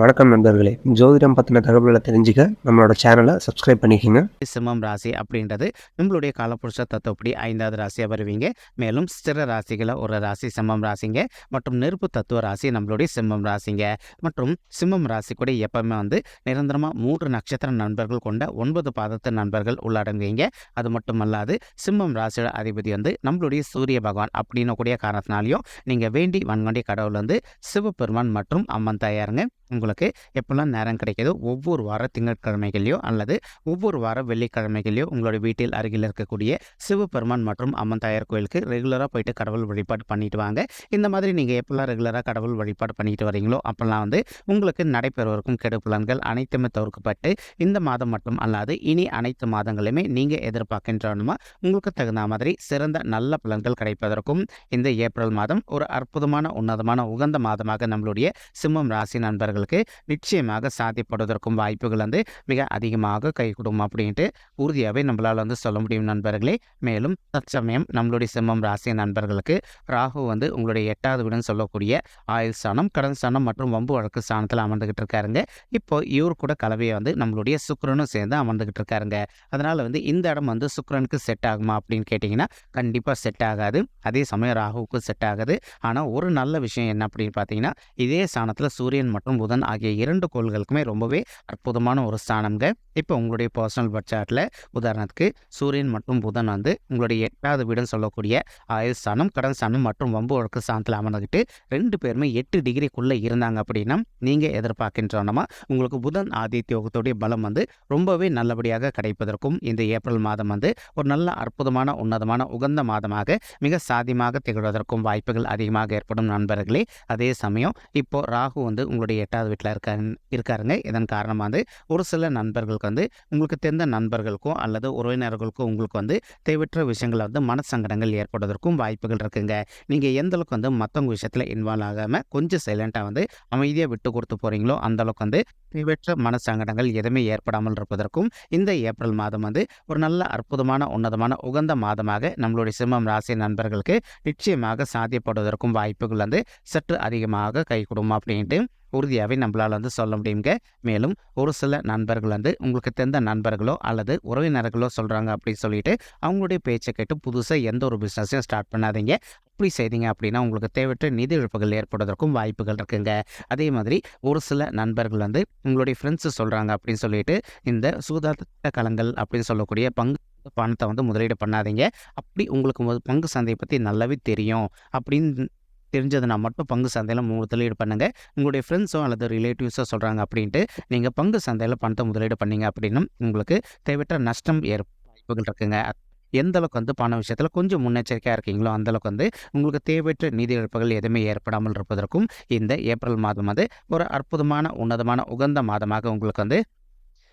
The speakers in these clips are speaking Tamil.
வணக்கம் நண்பர்களே. ஜோதிடம் பற்றின தகவல்களை தெரிஞ்சுக்க நம்மளோட சேனலை சப்ஸ்கிரைப் பண்ணிக்கோங்க. சிம்மம் ராசி அப்படின்றது நம்மளுடைய காலப்புருஷ தத்துவப்படி ஐந்தாவது ராசியாக வருவீங்க. மேலும் ஸ்திர ராசிகளை ஒரு ராசி சிம்மம் ராசிங்க. மற்றும் நெருப்பு தத்துவ ராசி நம்மளுடைய சிம்மம் ராசிங்க. மற்றும் சிம்மம் ராசி கூட எப்பவுமே வந்து நிரந்தரமாக மூன்று நட்சத்திர நண்பர்கள் கொண்ட ஒன்பது பாதத்து நண்பர்கள் உள்ளடங்குவீங்க. அது மட்டுமல்லாது சிம்மம் ராசியோட அதிபதி வந்து நம்மளுடைய சூரிய பகவான் அப்படின்னு கூடிய காரணத்தினாலையும் நீங்கள் வேண்டி வன்கொண்டி கடவுள் வந்து சிவபெருமான் மற்றும் அம்மன் தாயாருங்க. உங்களுக்கு எப்போல்லாம் நேரம் கிடைக்கிதோ ஒவ்வொரு வார திங்கட்கிழமைகளையோ அல்லது ஒவ்வொரு வார வெள்ளிக்கிழமைகளையோ உங்களோட வீட்டில் அருகில் இருக்கக்கூடிய சிவபெருமான் மற்றும் அம்மன் தாயார் கோயிலுக்கு ரெகுலராக போயிட்டு கடவுள் வழிபாடு பண்ணிட்டு வாங்க. இந்த மாதிரி நீங்கள் எப்போல்லாம் ரெகுலராக கடவுள் வழிபாடு பண்ணிட்டு வரீங்களோ அப்போல்லாம் வந்து உங்களுக்கு நடைபெறுவதற்கும் கெடு அனைத்துமே தவிர்க்கப்பட்டு இந்த மாதம் மட்டும் அல்லாது இனி அனைத்து மாதங்களுமே நீங்கள் எதிர்பார்க்கின்றனுமா உங்களுக்கு தகுந்த மாதிரி சிறந்த நல்ல பலன்கள் கிடைப்பதற்கும் இந்த ஏப்ரல் மாதம் ஒரு அற்புதமான உன்னதமான உகந்த மாதமாக நம்மளுடைய சிம்மம் ராசி நண்பர்கள் நண்பர்களுக்கு நிச்சயமாக சாத்தியப்படுவதற்கும் வாய்ப்புகள் வந்து மிக அதிகமாக கை அப்படின்ட்டு உறுதியாகவே நம்மளால் வந்து சொல்ல முடியும் நண்பர்களே. மேலும் தற்சமயம் நம்மளுடைய சிம்மம் ராசி நண்பர்களுக்கு ராகு வந்து உங்களுடைய எட்டாவது வீடுன்னு சொல்லக்கூடிய ஆயுள் ஸ்தானம் கடன் ஸ்தானம் மற்றும் வம்பு வழக்கு ஸ்தானத்தில் அமர்ந்துகிட்டு இருக்காருங்க. இப்போ இவர் கூட கலவையை வந்து நம்மளுடைய சுக்கிரனும் சேர்ந்து அமர்ந்துகிட்டு இருக்காருங்க. அதனால் வந்து இந்த இடம் வந்து சுக்கரனுக்கு செட் ஆகுமா அப்படின்னு கேட்டிங்கன்னா கண்டிப்பாக செட் ஆகாது. அதே சமயம் ராகுவுக்கு செட் ஆகாது. ஆனால் ஒரு நல்ல விஷயம் என்ன அப்படின்னு பார்த்தீங்கன்னா இதே ஸ்தானத்தில் சூரியன் மற்றும் புதன் ஆகிய இரண்டு கோள்களுக்குமே ரொம்பவே அற்புதமான ஒரு ஸ்தானம்ங்க. இப்போ உங்களுடைய பர்சனல் பட்ஜெட்டில் உதாரணத்துக்கு சூரியன் மற்றும் புதன் வந்து உங்களுடைய எட்டாவது வீடுன்னு சொல்லக்கூடிய ஆயுள் ஸ்தானம் கடன் ஸ்தானம் மற்றும் வம்பு வழக்கு ஸ்தானத்தில் அமர்ந்துக்கிட்டு ரெண்டு பேருமே எட்டு டிகிரிக்குள்ளே இருந்தாங்க அப்படின்னா நீங்கள் எதிர்பார்க்கின்றோன்னா உங்களுக்கு புதன் ஆதித்யோகத்துடைய பலம் வந்து ரொம்பவே நல்லபடியாக கிடைப்பதற்கும் இந்த ஏப்ரல் மாதம் வந்து ஒரு நல்ல அற்புதமான உன்னதமான உகந்த மாதமாக மிக சாதியமாக திகழ்வதற்கும் வாய்ப்புகள் அதிகமாக ஏற்படும் நண்பர்களே. அதே சமயம் இப்போ ராகு வந்து உங்களுடைய எட்டாவது வீட்டில் இருக்காரு இருக்காருங்க. இதன் காரணமாக வந்து ஒரு சில நண்பர்களுக்கு வந்து உங்களுக்கு தெரிந்த நண்பர்களுக்கும் அல்லது உறவினர்களுக்கும் உங்களுக்கு வந்து தேவையற்ற விஷயங்களில் வந்து மனசங்கடங்கள் ஏற்படுவதற்கும் வாய்ப்புகள் இருக்குங்க. நீங்கள் எந்த அளவுக்கு வந்து மற்றவங்க விஷயத்தில் இன்வால்வ் ஆகாமல் கொஞ்சம் சைலண்ட்டாக வந்து அமைதியாக விட்டு கொடுத்து போகிறீங்களோ அந்த அளவுக்கு வந்து தேவையற்ற மனசங்கடங்கள் எதுவுமே ஏற்படாமல் இருப்பதற்கும் இந்த ஏப்ரல் மாதம் வந்து ஒரு நல்ல அற்புதமான உன்னதமான உகந்த மாதமாக நம்மளுடைய சிம்மம் ராசி நண்பர்களுக்கு நிச்சயமாக சாத்தியப்படுவதற்கும் வாய்ப்புகள் வந்து சற்று அதிகமாக கை கொடுமா அப்படின்ட்டு உறுதியாகவே நம்மளால் வந்து சொல்ல முடியுங்க மேலும் ஒரு சில நண்பர்கள் வந்து உங்களுக்கு தெரிந்த நண்பர்களோ அல்லது உறவினர்களோ சொல்கிறாங்க அப்படின்னு சொல்லிட்டு அவங்களுடைய பேச்சை கேட்டு புதுசாக எந்த ஒரு பிஸ்னஸையும் ஸ்டார்ட் பண்ணாதீங்க. அப்படி செய்தீங்க அப்படின்னா உங்களுக்கு தேவையற்ற நிதி இழப்புகள் ஏற்படுவதற்கும் வாய்ப்புகள் இருக்குங்க. அதே மாதிரி ஒரு சில நண்பர்கள் வந்து உங்களுடைய ஃப்ரெண்ட்ஸு சொல்கிறாங்க அப்படின்னு சொல்லிட்டு இந்த சூதாட்ட கலங்கள் அப்படின்னு சொல்லக்கூடிய பங்கு பணத்தை வந்து முதலீடு பண்ணாதீங்க. அப்படி உங்களுக்கு பங்கு சந்தையை பற்றி நல்லாவே தெரியும் அப்படின்னு தெரிஞ்சதுன்னா மட்டும் பங்கு சந்தையில் முதலீடு பண்ணுங்கள் உங்களுடைய ஃப்ரெண்ட்ஸோ அல்லது ரிலேட்டிவ்ஸோ சொல்கிறாங்க அப்படின்ட்டு நீங்கள் பங்கு சந்தையில் பணத்தை முதலீடு பண்ணீங்க அப்படின்னா உங்களுக்கு தேவையற்ற நஷ்டம் ஏற்ப வாய்ப்புகள் இருக்குங்க. எந்த அளவுக்கு வந்து பண விஷயத்தில் கொஞ்சம் முன்னெச்சரிக்கையாக இருக்கீங்களோ அந்த அளவுக்கு வந்து உங்களுக்கு தேவையற்ற நிதி இழப்புகள் எதுவுமே ஏற்படாமல் இருப்பதற்கும் இந்த ஏப்ரல் மாதம் வந்து ஒரு அற்புதமான உன்னதமான உகந்த மாதமாக உங்களுக்கு வந்து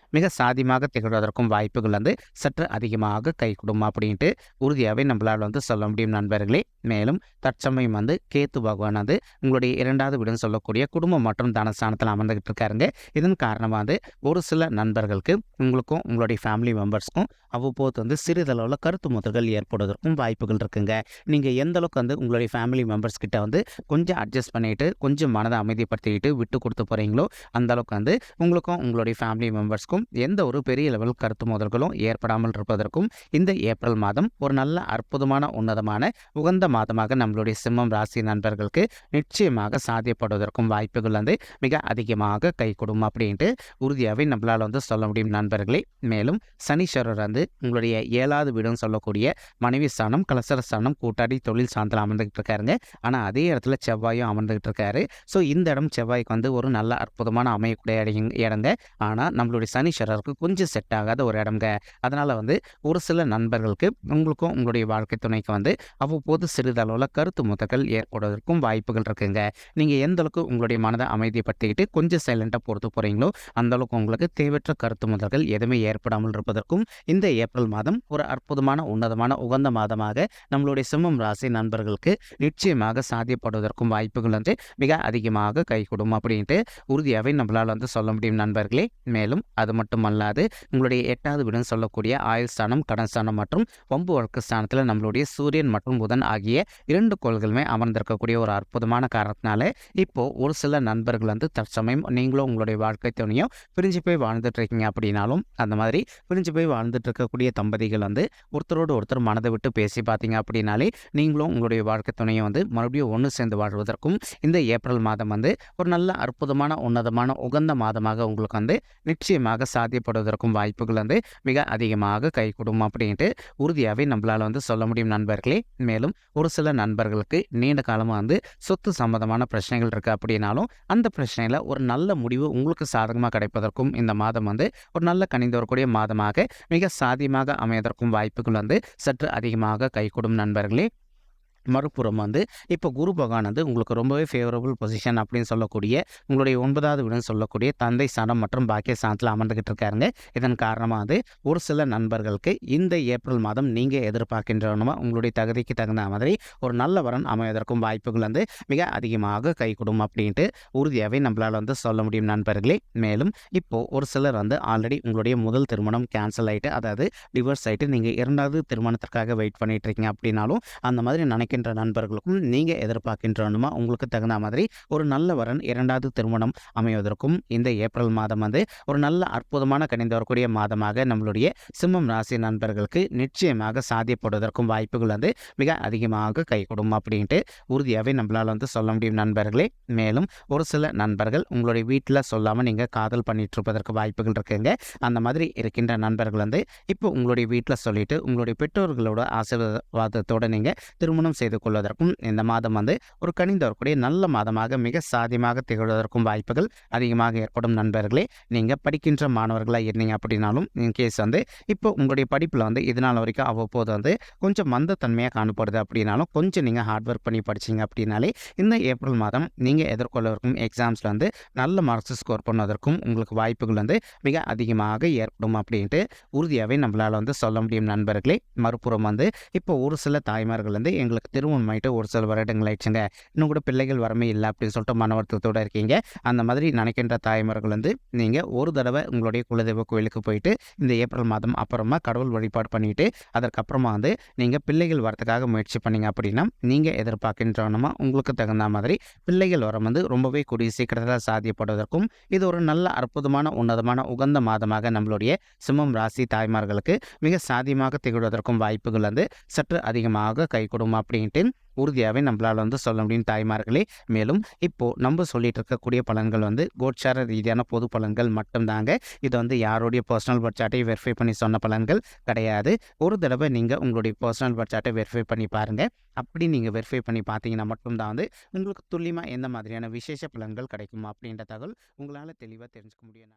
மிக சாதியமாக திகழ்வதற்கும் வாய்ப்புகள் வந்து சற்று அதிகமாக கை அப்படின்ட்டு உறுதியாகவே நம்மளால் வந்து சொல்ல முடியும் நண்பர்களே. மேலும் தற்சமயம் வந்து கேத்து பகவான் வந்து உங்களுடைய இரண்டாவது வீடுன்னு சொல்லக்கூடிய குடும்பம் மற்றும் தனஸ்தானத்தில் அமர்ந்துகிட்டு இருக்காருங்க. இதன் காரணமாக வந்து ஒரு சில நண்பர்களுக்கு உங்களுக்கும் உங்களுடைய ஃபேமிலி மெம்பர்ஸ்க்கும் அவ்வப்போது வந்து சிறிதளவில் கருத்து முதல்கள் ஏற்படுவதற்கும் வாய்ப்புகள் இருக்குங்க. நீங்கள் எந்த அளவுக்கு வந்து உங்களுடைய ஃபேமிலி மெம்பர்ஸ் கிட்ட வந்து கொஞ்சம் அட்ஜஸ்ட் பண்ணிட்டு கொஞ்சம் மனதை அமைதிப்படுத்திக்கிட்டு விட்டு கொடுத்து போகிறீங்களோ அந்த அளவுக்கு வந்து உங்களுக்கும் உங்களுடைய ஃபேமிலி மெம்பர்ஸ்க்கும் எந்த ஒரு பெரிய லெவல் கருத்து மோதல்களும் ஏற்படாமல் இருப்பதற்கும் இந்த ஏப்ரல் மாதம் ஒரு நல்ல அற்புதமான உன்னதமான உகந்த மாதமாக நம்மளுடைய சிம்மம் ராசி நண்பர்களுக்கு நிச்சயமாக சாத்தியப்படுவதற்கும் வாய்ப்புகள் வந்து மிக அதிகமாக கை கொடுக்கும் அப்படின்ட்டு உறுதியாகவே நம்மளால் வந்து சொல்ல முடியும் நண்பர்களே மேலும் சனீஸ்வரர் வந்து உங்களுடைய ஏழாவது வீடுன்னு சொல்லக்கூடிய மனைவி ஸ்தானம் கலசர ஸ்தானம் கூட்டாடி தொழில் சார்ந்தில் அமர்ந்துகிட்டு இருக்காருங்க. ஆனால் அதே இடத்துல செவ்வாயும் அமர்ந்துகிட்டு இருக்காரு. ஸோ இந்த இடம் செவ்வாய்க்கு வந்து ஒரு நல்ல அற்புதமான அமையக்கூடிய இடம் இடங்க. ஆனால் நம்மளுடைய சனீஸ்வரருக்கு கொஞ்சம் செட் ஆகாத ஒரு இடம்ங்க. அதனால் வந்து ஒரு சில நண்பர்களுக்கு உங்களுக்கும் உங்களுடைய வாழ்க்கை துணைக்கு வந்து அவ்வப்போது சிறிதளவில் கருத்து முத்தங்கள் ஏற்படுவதற்கும் வாய்ப்புகள் இருக்குங்க. நீங்கள் எந்த அளவுக்கு உங்களுடைய மனதை அமைதிப்படுத்திக்கிட்டு கொஞ்சம் சைலண்ட்டாக பொறுத்து போகிறீங்களோ அந்த அளவுக்கு உங்களுக்கு தேவையற்ற கருத்து முதல்கள் எதுவுமே ஏற்படாமல் இருப்பதற்கும் இந்த ஏப்ரல் மாதம் ஒரு அற்புதமான உன்னதமான உகந்த மாதமாக நம்மளுடைய சிம்மம் ராசி நண்பர்களுக்கு நிச்சயமாக சாத்தியப்படுவதற்கும் வாய்ப்புகள் வந்து மிக அதிகமாக கைகூடும் அப்படின்ட்டு உறுதியாகவே நம்மளால் வந்து சொல்ல முடியும் நண்பர்களே. மேலும் அது மட்டுமல்லாது உங்களுடைய எட்டாவது வீடுன்னு சொல்லக்கூடிய ஆயுள் ஸ்தானம் கடன் ஸ்தானம் மற்றும் வம்பு வழக்கு ஸ்தானத்தில் நம்மளுடைய சூரியன் மற்றும் புதன் ஆகிய இரண்டு கோள்களுமே அமர்ந்திருக்கக்கூடிய ஒரு அற்புதமான காரணத்தினால இப்போ ஒரு சில நண்பர்கள் வந்து தற்சமயம் நீங்களும் உங்களுடைய வாழ்க்கை துணையும் பிரிஞ்சு போய் வாழ்ந்துட்டு இருக்கீங்க அப்படின்னாலும் அந்த மாதிரி பிரிஞ்சு போய் வாழ்ந்துட்டு இருக்கக்கூடிய தம்பதிகள் வந்து ஒருத்தரோடு ஒருத்தர் மனதை விட்டு பேசி பார்த்தீங்க அப்படின்னாலே நீங்களும் உங்களுடைய வாழ்க்கை துணையை வந்து மறுபடியும் ஒன்று சேர்ந்து வாழ்வதற்கும் இந்த ஏப்ரல் மாதம் வந்து ஒரு நல்ல அற்புதமான உன்னதமான உகந்த மாதமாக உங்களுக்கு வந்து நிச்சயமாக சாத்தியப்படுவதற்கும் வாய்ப்புகள் வந்து மிக அதிகமாக கைகூடும் அப்படின்ட்டு உறுதியாகவே நம்மளால் வந்து சொல்ல முடியும் நண்பர்களே. மேலும் ஒரு சில நண்பர்களுக்கு நீண்ட காலமாக வந்து சொத்து சம்பந்தமான பிரச்சனைகள் இருக்குது அப்படின்னாலும் அந்த பிரச்சனையில் ஒரு நல்ல முடிவு உங்களுக்கு சாதகமாக கிடைப்பதற்கும் இந்த மாதம் வந்து ஒரு நல்ல கணிந்து வரக்கூடிய மாதமாக மிக சாதியமாக அமைவதற்கும் வாய்ப்புகள் வந்து சற்று அதிகமாக கைகூடும் நண்பர்களே. மறுபுறம் வந்து இப்போ குரு பகவான் வந்து உங்களுக்கு ரொம்பவே ஃபேவரபுள் பொசிஷன் அப்படின்னு சொல்லக்கூடிய உங்களுடைய ஒன்பதாவது வீடுன்னு சொல்லக்கூடிய தந்தை ஸ்தானம் மற்றும் பாக்கிய ஸ்தானத்தில் அமர்ந்துகிட்டு இருக்காருங்க. இதன் காரணமாக வந்து ஒரு சில நண்பர்களுக்கு இந்த ஏப்ரல் மாதம் நீங்கள் எதிர்பார்க்கின்றனமா உங்களுடைய தகுதிக்கு தகுந்த மாதிரி ஒரு நல்ல வரன் அமைவதற்கும் வாய்ப்புகள் வந்து மிக அதிகமாக கைகூடும் அப்படின்ட்டு உறுதியாகவே நம்மளால் வந்து சொல்ல முடியும் நண்பர்களே. மேலும் இப்போது ஒரு சிலர் வந்து ஆல்ரெடி உங்களுடைய முதல் திருமணம் கேன்சல் ஆகிட்டு அதாவது டிவோர்ஸ் ஆகிட்டு நீங்கள் இரண்டாவது திருமணத்திற்காக வெயிட் பண்ணிட்டு இருக்கீங்க அப்படின்னாலும் அந்த மாதிரி நினைக்கின்ற நண்பர்களுக்கும் நீங்கள் எதிர்பார்க்கின்றனுமா உங்களுக்கு தகுந்த மாதிரி ஒரு நல்ல வரன் இரண்டாவது திருமணம் அமைவதற்கும் இந்த ஏப்ரல் மாதம் வந்து ஒரு நல்ல அற்புதமான கணிந்து வரக்கூடிய மாதமாக நம்மளுடைய சிம்மம் ராசி நண்பர்களுக்கு நிச்சயமாக சாத்தியப்படுவதற்கும் வாய்ப்புகள் வந்து மிக அதிகமாக கைகூடும் அப்படின்ட்டு உறுதியாகவே நம்மளால் வந்து சொல்ல முடியும் நண்பர்களே. மேலும் ஒரு சில நண்பர்கள் உங்களுடைய வீட்டில் சொல்லாமல் நீங்கள் காதல் பண்ணிட்டு இருப்பதற்கு வாய்ப்புகள் இருக்குங்க. அந்த மாதிரி இருக்கின்ற நண்பர்கள் வந்து இப்போ உங்களுடைய வீட்டில் சொல்லிட்டு உங்களுடைய பெற்றோர்களோட ஆசீர்வாதத்தோடு நீங்கள் திருமணம் செய்து கொள்வதற்கும் இந்த மாதம் வந்து ஒரு கணிந்து வரக்கூடிய நல்ல மாதமாக மிக சாதியமாக திகழ்வதற்கும் வாய்ப்புகள் அதிகமாக ஏற்படும் நண்பர்களே. நீங்கள் படிக்கின்ற மாணவர்களாக இருந்தீங்க அப்படின்னாலும் இன்கேஸ் வந்து இப்போ உங்களுடைய படிப்பில் வந்து இதனால் வரைக்கும் அவ்வப்போது வந்து கொஞ்சம் மந்தத்தன்மையாக காணப்படுது அப்படின்னாலும் கொஞ்சம் நீங்கள் ஹார்ட் ஒர்க் பண்ணி படிச்சீங்க அப்படின்னாலே இந்த ஏப்ரல் மாதம் நீங்கள் எதிர்கொள்ளவிருக்கும் எக்ஸாம்ஸில் வந்து நல்ல மார்க்ஸ் ஸ்கோர் பண்ணுவதற்கும் உங்களுக்கு வாய்ப்புகள் வந்து மிக அதிகமாக ஏற்படும் அப்படின்ட்டு உறுதியாகவே நம்மளால் வந்து சொல்ல முடியும் நண்பர்களே. மறுபுறம் வந்து இப்போ ஒரு சில தாய்மார்கள் வந்து எங்களுக்கு திருமணம் ஒரு சில வருடங்கள் ஆயிடுச்சுங்க. இன்னும் கூட பிள்ளைகள் வரமே இல்லை அப்படின்னு சொல்லிட்டு மன வருத்தத்தோடு இருக்கீங்க. அந்த மாதிரி நினைக்கின்ற தாய்மார்கள் வந்து நீங்கள் ஒரு தடவை உங்களுடைய குலதெய்வ கோயிலுக்கு போயிட்டு இந்த ஏப்ரல் மாதம் அப்புறமா கடவுள் வழிபாடு பண்ணிவிட்டு அதற்கப்புறமா வந்து நீங்கள் பிள்ளைகள் வரத்துக்காக முயற்சி பண்ணீங்க அப்படின்னா நீங்கள் எதிர்பார்க்கின்றனமா உங்களுக்கு தகுந்த மாதிரி பிள்ளைகள் வரம் வந்து ரொம்பவே கூடிய சீக்கிரத்தில் சாத்தியப்படுவதற்கும் இது ஒரு நல்ல அற்புதமான உன்னதமான உகந்த மாதமாக நம்மளுடைய சிம்மம் ராசி தாய்மார்களுக்கு மிக சாதியமாக திகழ்வதற்கும் வாய்ப்புகள் வந்து சற்று அதிகமாக கைகூடும் அப்படின்ட்டு உறுதியாகவே நம்மளால் வந்து சொல்ல முடியும் தாய்மார்களே. மேலும் இப்போது நம்ம சொல்லிட்டு இருக்கக்கூடிய பலன்கள் வந்து கோட்சார ரீதியான பொது பலன்கள் மட்டும்தாங்க. இது வந்து யாருடைய பர்சனல் பட்ஜெட்டை வெரிஃபை பண்ணி சொன்ன பலன்கள் கிடையாது. ஒரு தடவை நீங்கள் உங்களுடைய பர்சனல் பட்ஜெட்டை வெரிஃபை பண்ணி பாருங்கள் அப்படி நீங்கள் வெரிஃபை பண்ணி பார்த்தீங்கன்னா மட்டும்தான் வந்து உங்களுக்கு துல்லியமாக எந்த மாதிரியான விசேஷ பலன்கள் கிடைக்கும் அப்படின்ற தகவல் உங்களால் தெளிவாக தெரிஞ்சுக்க முடியும்.